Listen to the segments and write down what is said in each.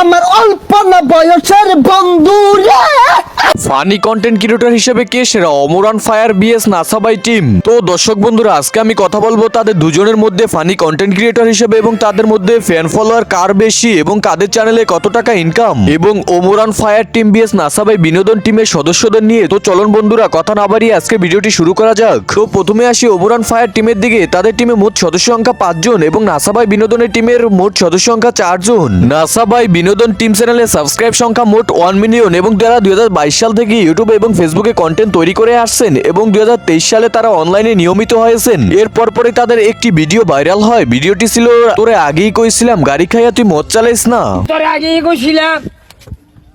আমার অল্প না বয়সের বন্ধু রে। ফানি কন্টেন্ট ক্রিয়েটর হিসেবে কে সেরা? অমরান ফায়ার বিএস নাসাবাই টিম তো দর্শক বন্ধুরা, আজকে আমি কথা বলব তাদের দুজনের মধ্যে ফানি কন্টেন্ট ক্রিয়েটর হিসেবে এবং তাদের মধ্যে ফ্যান ফলোয়ার কার বেশি এবং কাদের চ্যানেলে কত টাকা ইনকাম এবং ওমরান ফায়ার টিম বিএস নাসাবাই বিনোদন টিমের সদস্যদের নিয়ে, তো চলন বন্ধুরা, কথা না বাড়িয়ে আজকে ভিডিওটি শুরু করা যাক। তো প্রথমে আসি ওমরান ফায়ার টিমের দিকে। তাদের টিমে মোট সদস্য সংখ্যা পাঁচজন এবং নাসাবাই বিনোদনের টিমের মোট সদস্য সংখ্যা চারজন। নাসাবাই বিনোদন টিম চ্যানেলে সাবস্ক্রাইব সংখ্যা মোট ওয়ান মিলিয়ন এবং যারা দুই সাল থেকে ইউটিউবে এবং ফেসবুকে কন্টেন্ট তৈরি করে আসছেন এবং দুই হাজার তেইশ সালে তারা অনলাইনে নিয়মিত হয়েছেন। এরপর পরে তাদের একটি ভিডিও ভাইরাল হয়। ভিডিওটি ছিল, তোরে আগেই কইছিলাম, গাড়ি খাইয়া তুই মদ চালাইস না। তোরে আগেই কইছিলাম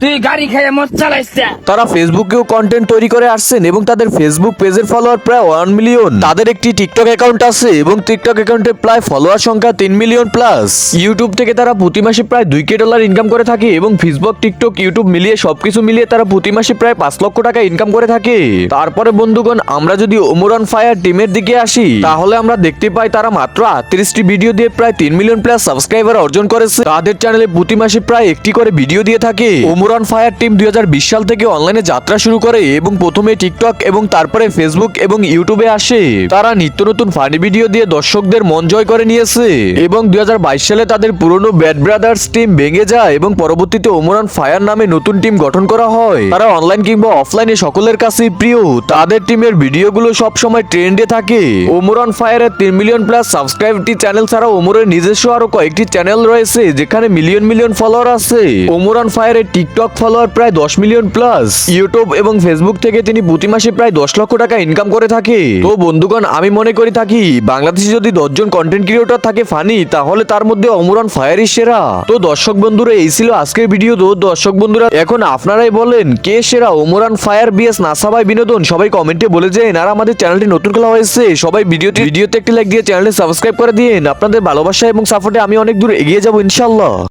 তুই গাড়ি খেয়ে মদ চালাইছ তারা ফেসবুকেও কন্টেন্ট তৈরি করে আসছেন এবং তাদের ফেসবুক পেজের ফলোয়ার প্রায় ওয়ান মিলিয়ন তাদের একটি টিকটক অ্যাকাউন্ট আছে এবং টিকটক অ্যাকাউন্টে প্রায় ফলোয়ার সংখ্যা তিন মিলিয়ন প্লাস ইউটিউব থেকে তারা প্রতি মাসে প্রায় দুই কে ডলার ইনকাম করে থাকে এবং ফেসবুক টিকটক ইউটিউব মিলিয়ে সবকিছু মিলিয়ে তারা প্রতি মাসে প্রায় পাঁচ লক্ষ টাকা ইনকাম করে থাকে। তারপরে বন্ধুগণ, আমরা যদি ওমরান ফায়ার টিমের দিকে আসি, তাহলে আমরা দেখতে পাই তারা মাত্র আটত্রিশটি ভিডিও দিয়ে প্রায় তিন মিলিয়ন প্লাস সাবস্ক্রাইবার অর্জন করেছে। তাদের চ্যানেলে প্রতি মাসে প্রায় একটি করে ভিডিও দিয়ে থাকে। ওমরান ফায়ার টিম দুই হাজার বিশ সাল থেকে অনলাইনে যাত্রা শুরু করে এবং প্রথমে টিকটক এবং তারপরে ফেসবুক এবং ইউটিউবে আসে। তারা নিত্য নতুন ফানি ভিডিও দিয়ে দর্শকদের মন জয় করে নিয়েছে এবং দুই সালে তাদের পুরনো ব্যাড ব্রাদার্স টিম ভেঙে যায় এবং পরবর্তীতে ওমরান ফায়ার নামে নতুন টিম গঠন করা হয়। তারা অনলাইন কিংবা অফলাইনে সকলের কাছেই প্রিয়। তাদের টিমের ভিডিওগুলো সব সময় ট্রেন্ডে থাকে ওমরান ফায়ারের তিন মিলিয়ন প্লাস সাবস্ক্রাইবটি চ্যানেল ছাড়া ওমরের নিজস্ব আরও কয়েকটি চ্যানেল রয়েছে, যেখানে মিলিয়ন মিলিয়ন ফলোয়ার আছে। ওমরান ফায়ারের টিকটক ফলোয়ার প্রায় দশ মিলিয়ন প্লাস ইউটিউব এবং ফেসবুক থেকে তিনি প্রতি মাসে প্রায় দশ লক্ষ টাকা ইনকাম করে থাকে। তো বন্ধুগণ, আমি মনে করি থাকি, বাংলাদেশে যদি দশজন কন্টেন্ট ক্রিয়েটর থাকে ফানি তাহলে তার মধ্যে অমরান ফায়ারই সেরা। তো দর্শক বন্ধুরা, এই ছিল আজকের ভিডিও তো দর্শক বন্ধুরা, এখন আপনারাই বলেন, কে সেরা ওমরান ফায়ার বিএস নাসাবাই বিনোদন? সবাই কমেন্টে বলে যান। আর আমাদের চ্যানেলটি নতুন খোলা হয়েছে, সবাই ভিডিওটি ভিডিওতে একটি লাইক দিয়ে চ্যানেলটি সাবস্ক্রাইব করে দিন। আপনাদের ভালোবাসা এবং সাপোর্টে আমি অনেক দূর এগিয়ে যাব ইনশাল্লাহ